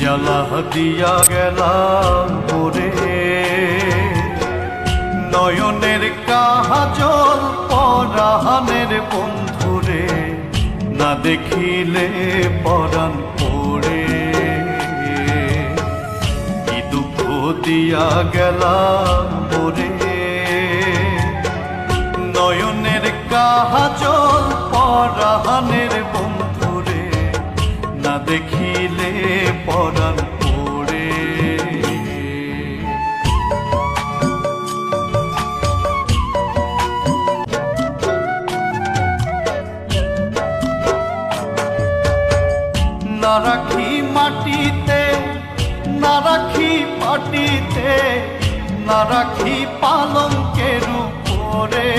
জ্বালা দিয়া গেলাম ওরে নয়নের কাজল পরাহানের বন্ধুরে, না দেখিলে পরাণ পড়ে কি দুঃখ দিয়া গেলাম ওরে নয়নের কাজল পরাহানের বন্ধুরে, না দেখিলে মাটিতে না রাখি পালঙ্কের উপরে।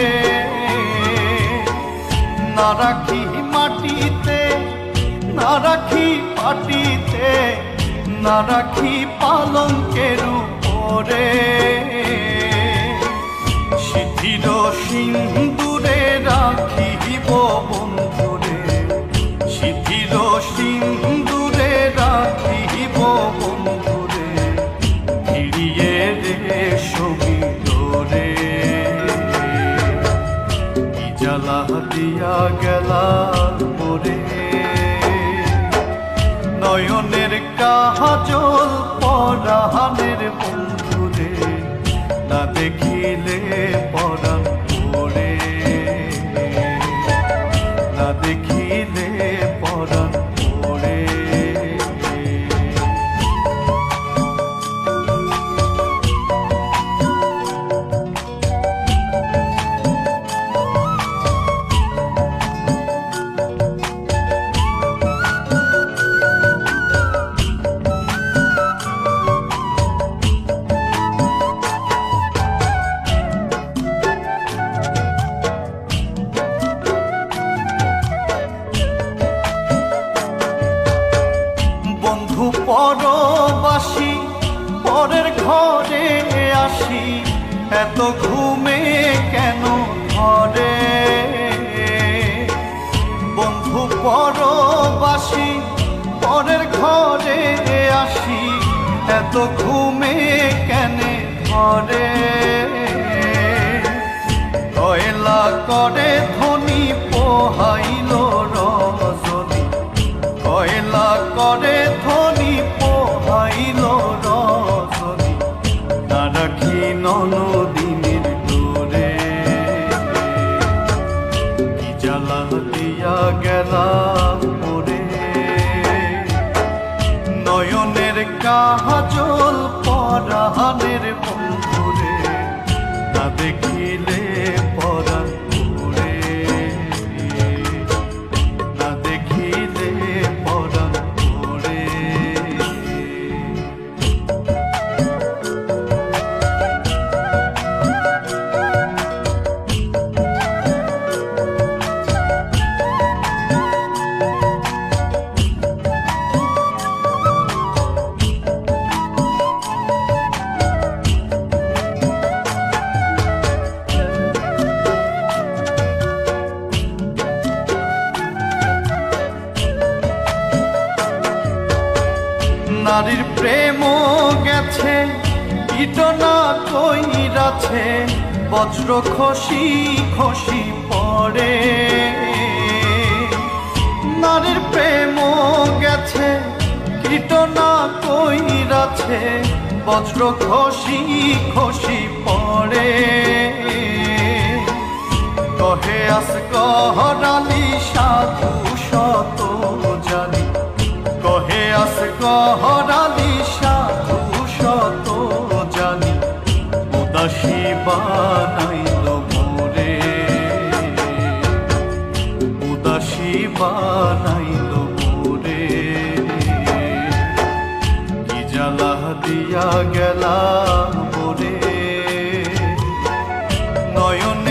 না রাখি মাটিতে, না রাখি পাটিতে, না রাখি পালঙ্কের উপরে। জ্বালা দিয়া গেলা মোরে নয়নের কাহাজল পরাহানের বন্ধুরে না দেখিলে পরাণ পড়ে না দেখিলে ঘরে আসি, এত ঘুমে কেন ধরে বন্ধু পরবাসী, পরের ঘরে আসি, এত ঘুমে কেন ধরে কয়লা করে ধনী পোহাইল কাজল পরাহানের বন্ধুরে না দেখিলে নারীর প্রেম গেছে, ইটনা কইরাছে বজ্র খসি খসি পড়ে। নারীর প্রেম গেছে কীটনা কইরাছে বজ্র খসি খসি পড়ে। কহে আস কহরালি সাধু শত কহরালি সাধু শত জানি। উদাসী বানাইল মোরে। উদাসী বানাইল মোরে। কি জ্বালা দিয়া গেলা মোরে। নয়ন